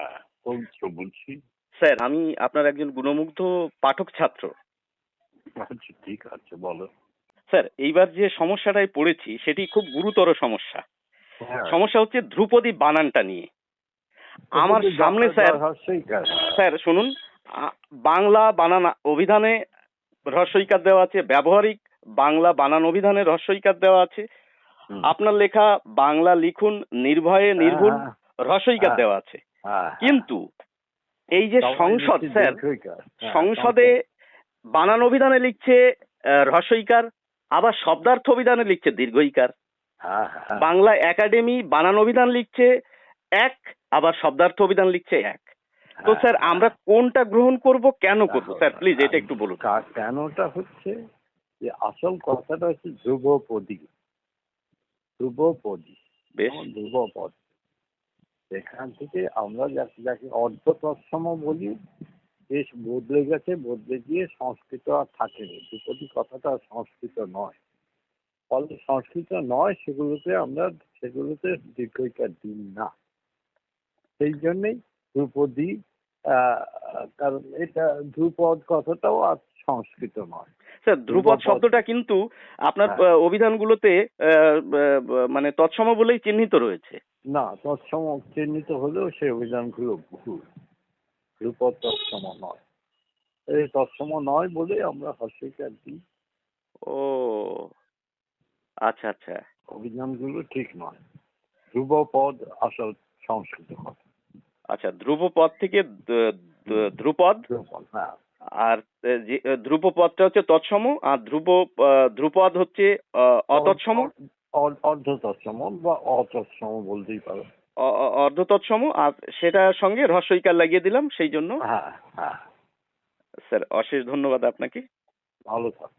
হ্যাঁ বলছো বলছি? স্যার আমি আপনার একজন গুণমুগ্ধ পাঠক ছাত্র। আচ্ছা ঠিক আছে বলো। স্যার এইবার যে সমস্যাটায় পড়েছি সেটি খুব গুরুতর সমস্যা। হ্যাঁ। সমস্যা হচ্ছে ধ্রুপদী বানানটা নিয়ে। আমার সামনে স্যার স্যার শুনুন বাংলা বানান অভিধানে রস্বইকার দেওয়া আছে ব্যবহারিক বাংলা বানান অভিধানে রস্বইকার দেওয়া আছে। আপনার লেখা বাংলা লিখুন নির্ভয়ে নির্ভুল হ্যাঁ, রস্বইকার হ্যাঁ। দেওয়া আছে। কিন্তু এই যে সংসদ স্যার হ্যাঁ, সংসদে বানান অভিধানে লিখছে আহ, হ্রস্বইকার আবার শব্দার্থ অভিধানে লিখছে দীর্ঘইকার। হ্যাঁ, হ্যাঁ। বাংলা একাডেমি বানান অভিধান লিখছে এক আবার শব্দার্থ অভিধান লিখছে এক। তো হ্যাঁ, স্যার আমরা কোনটা গ্রহণ করব কেন করব? স্যার প্লিজ এটা একটু বলুন। কেনটা হচ্ছে যে আসল কথাটা হচ্ছে ধ্রুবপদী। ধ্রুবপদী। বেশ। ধ্রুবপদ। সেখান থেকে আমরা যাকে যাকে অর্ধ তৎসম বলি বেশ বদলে গেছে, বদলে গিয়ে সংস্কৃত আর থাকেনি ধ্রুপদী কথাটা সংস্কৃত নয়। ফলে সংস্কৃত নয়, সেগুলোতে আমরা, সেগুলোতে দীর্ঘিকা দিন না। সেই জন্যেই ধ্রুপদী কারণ এটা ধ্রুপদ কথাটাও আর সংস্কৃত নয়। স্যার ধ্রুপদ। শব্দটা কিন্তু আপনার হ্যাঁ। অভিধানগুলোতে মানে তৎসম বলেই চিহ্নিত রয়েছে। না তৎসম চিহ্নিত হলেও সেই অভিধানগুলো ভুল। ধ্রুপদ তৎসম নয়। এই তৎসম নয় বলে আমরা হস্যিকার দিই। ও আচ্ছা আচ্ছা। অভিধানগুলো ঠিক নয়। ধ্রুবপদ আসল সংস্কৃত কথা। আচ্ছা ধ্রুবপদ থেকে ধ্রুপদ? হ্যাঁ। আর যে আহ, ধ্রুপপদটা হচ্ছে তৎসম আর ধ্রুব ধ্রুপদ হচ্ছে অতৎসম? অর্ধ তৎসম বা অতৎসম বলতেই পারো। অর্ধ তৎসম আর সেটার সঙ্গে রস্বইকার লাগিয়ে দিলাম সেই জন্য। হ্যাঁ হ্যাঁ। স্যার অশেষ ধন্যবাদ আপনাকে। ভালো থাক।